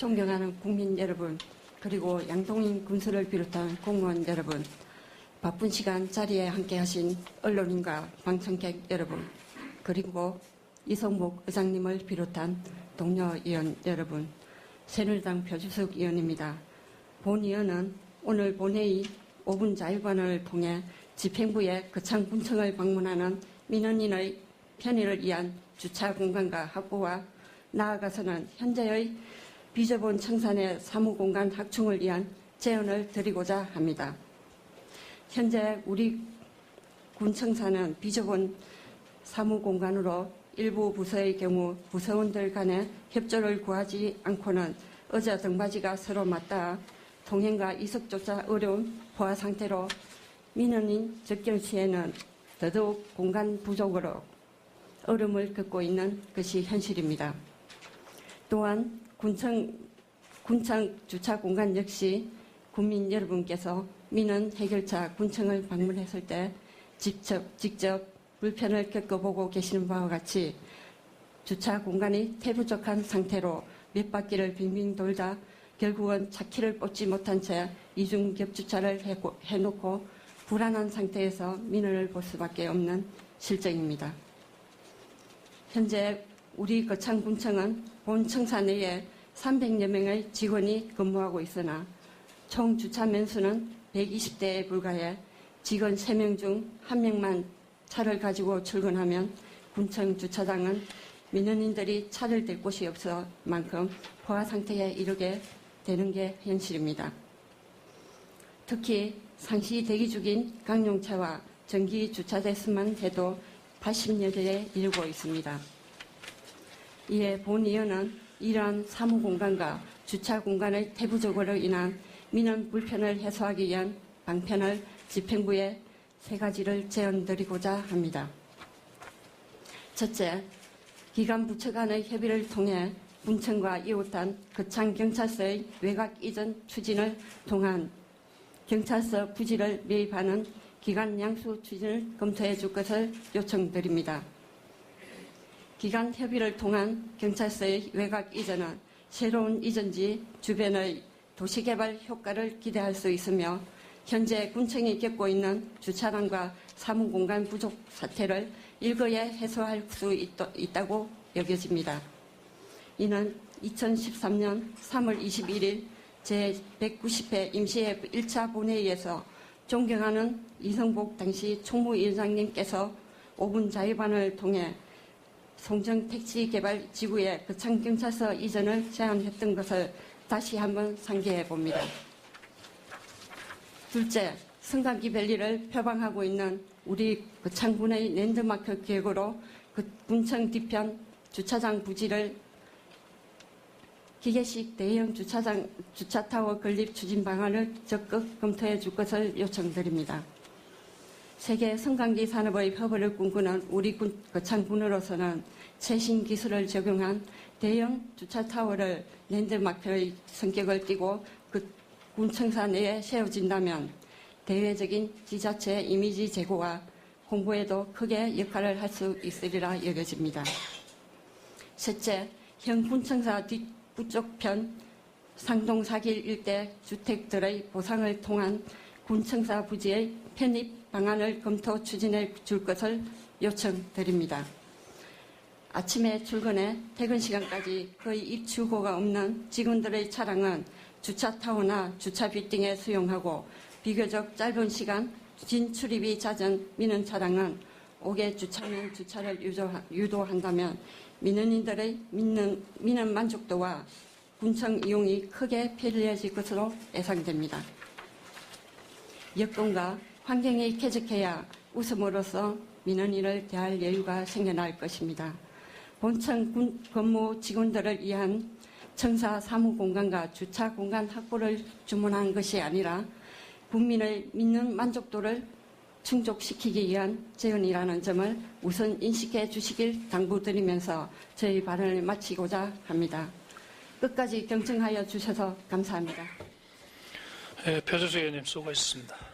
존경하는 국민 여러분, 그리고 양동인 군수를 비롯한 공무원 여러분, 바쁜 시간 자리에 함께 하신 언론인과 방청객 여러분, 그리고 이성복 의장님을 비롯한 동료 의원 여러분, 새누리당 표주석 의원입니다. 본 의원은 오늘 본회의 5분 자유반을 통해 집행부의 거창군청을 방문하는 민원인의 편의를 위한 주차 공간과 확보와 나아가서는 현재의 비저본 청산의 사무공간 확충을 위한 제언을 드리고자 합니다. 현재 우리 군 청사는 비저본 사무공간으로 일부 부서의 경우 부서원들 간의 협조를 구하지 않고는 어제 등받이가 서로 맞닿아 통행과 이석조차 어려운 포화 상태로 민원인 적경 시에는 더더욱 공간 부족으로 어려움을 겪고 있는 것이 현실입니다. 또한 군청, 군청 주차 공간 역시 국민 여러분께서 민원 해결차 군청을 방문했을 때 직접, 직접 불편을 겪어보고 계시는 바와 같이 주차 공간이 태부족한 상태로 몇 바퀴를 빙빙 돌다 결국은 차키를 뽑지 못한 채 이중 겹주차를 해놓고 불안한 상태에서 민원을 볼 수밖에 없는 실정입니다. 현재 우리 거창군청은 본 청사 내에 300여 명의 직원이 근무하고 있으나 총 주차 면수는 120대에 불과해 직원 3명 중 1명만 차를 가지고 출근하면 군청 주차장은 민원인들이 차를 댈 곳이 없어 만큼 포화 상태에 이르게 되는 게 현실입니다. 특히 상시 대기 중인 강용차와 전기 주차대 수만 해도 80여 대에 이르고 있습니다. 이에 본 의원은 이러한 사무 공간과 주차 공간의 태부적으로 인한 민원 불편을 해소하기 위한 방편을 집행부에 세 가지를 제언드리고자 합니다. 첫째, 기관 부처 간의 협의를 통해 군청과 이웃한 거창경찰서의 외곽 이전 추진을 통한 경찰서 부지를 매입하는 기관 양수 추진을 검토해 줄 것을 요청드립니다. 기간 협의를 통한 경찰서의 외곽 이전은 새로운 이전지 주변의 도시개발 효과를 기대할 수 있으며 현재 군청이 겪고 있는 주차장과 사무공간 부족 사태를 일거에 해소할 수 있 다, 고 여겨집니다. 이는 2013년 3월 21일 제190회 임시회 1차 본회의에서 존경하는 이성복 당시 총무위원장님께서 5분 자유반을 통해 송정 택시 개발 지구의 거창 경찰서 이전을 제안했던 것을 다시 한번 상기해 봅니다. 둘째, 승강기 밸리를 표방하고 있는 우리 거창군의 랜드마크 계획으로 그 군청 뒤편 주차장 부지를 기계식 대형 주차장, 주차타워 건립 추진 방안을 적극 검토해 줄 것을 요청드립니다. 세계 성강기 산업의 협업을 꿈꾸는 우리 군, 거창군으로서는 최신 기술을 적용한 대형 주차 타워를 랜드마크의 성격을 띠고 그 군청사 내에 세워진다면 대외적인 지자체 이미지 제고와 홍보에도 크게 역할을 할 수 있으리라 여겨집니다. 셋째, 현 군청사 뒷부쪽 편 상동 사길 일대 주택들의 보상을 통한 군청사 부지의 편입 방안을 검토 추진해 줄 것을 요청드립니다. 아침에 출근해 퇴근 시간까지 거의 입출고가 없는 직원들의 차량은 주차 타워나 주차 빌딩에 수용하고 비교적 짧은 시간 진출입이 잦은 민원 차량은 옥에 주차면 주차를 유도한다면 민원인들의 민원, 민원 만족도와 군청 이용이 크게 편리해질 것으로 예상됩니다. 여건과 환경이 쾌적해야 웃음으로써 민원인을 대할 여유가 생겨날 것입니다. 본청 군, 근무 직원들을 위한 청사 사무 공간과 주차 공간 확보를 주문한 것이 아니라 국민의 믿는 만족도를 충족시키기 위한 제언이라는 점을 우선 인식해 주시길 당부드리면서 저희 발언을 마치고자 합니다. 끝까지 경청하여 주셔서 감사합니다. 예, 표주수 의원님 수고하셨습니다.